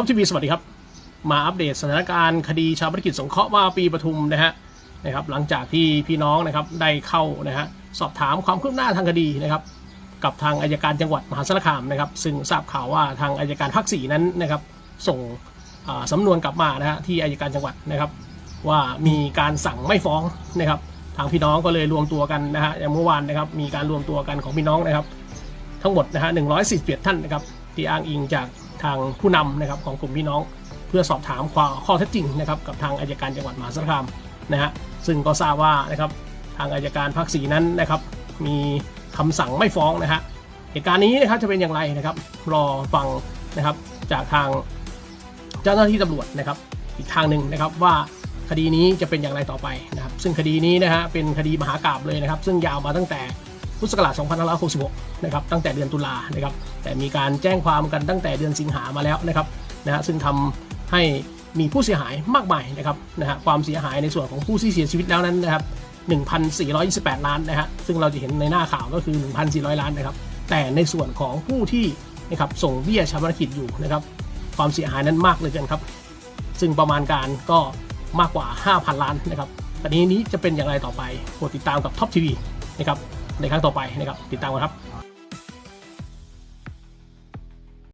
ท็อปทีวีสวัสดีครับ มาอัปเดตสถานการณ์คดีชาวธุรกิจสงเคราะห์ว่าปีปทุมนะฮะนะครับ หลังจากที่พี่น้องนะครับได้เข้านะฮะสอบถามความคืบหน้าทางคดีนะครับ กับทางอายการจังหวัดมหาสารคามนะครับ ซึ่งทราบข่าวว่าทางอายการภาคสี่นั้นนะครับ ส่งอ่าสำนวนกลับมานะฮะที่อายการจังหวัดนะครับ ว่ามีการสั่งไม่ฟ้องนะครับ ทางพี่น้องก็เลยรวมตัวกันนะฮะอย่างเมื่อวานนะครับ มีการรวมตัวกันของพี่น้องนะครับ ทั้งหมดนะฮะ141ท่านนะครับ ที่อ้างอิงจาก ทางผู้นำนะครับของกลุ่มพี่น้อง เพื่อสอบถามความข้อเท็จจริงนะครับกับทางอายการจังหวัดมหาสารคามนะฮะซึ่งก็ทราบว่านะครับทางอายการภาคสีนั้นนะครับมีคำสั่งไม่ฟ้องนะฮะเหตุการณ์นี้นะครับจะเป็นอย่างไรนะครับ รอฟังนะครับจากทางเจ้าหน้าที่ตำรวจนะครับ อีกทางหนึ่งนะครับว่าคดีนี้จะเป็นอย่างไรต่อไปนะครับ ซึ่งคดีนี้นะฮะเป็นคดีมหากราบเลยนะครับ ซึ่งยาวมาตั้งแต่ พุทธศักราช2566 นะครับ ตั้งแต่เดือนตุลานะครับ แต่มีการแจ้งความกันตั้งแต่เดือนสิงหามาแล้วนะครับนะฮะซึ่งทำให้มีผู้เสียหายมากมายนะครับนะฮะความเสียหายในส่วนของผู้ที่เสียชีวิตแล้วนั้นนะครับ 1,428 ล้านนะฮะซึ่งเราจะเห็นในหน้าข่าวก็คือ 1,400 ล้านนะครับ แต่ในส่วนของผู้ที่นะครับส่งเบี้ยชาปนกิจอยู่นะครับ ความเสียหายนั้นมากเลยกินครับ ซึ่งประมาณการก็มากกว่า 5,000 ล้านนะครับคดีนี้จะเป็นอย่างไรต่อไปโปรดติดตามกับท็อปทีวีนะครับ ในครั้งต่อไปนะครับติดตามกันครับ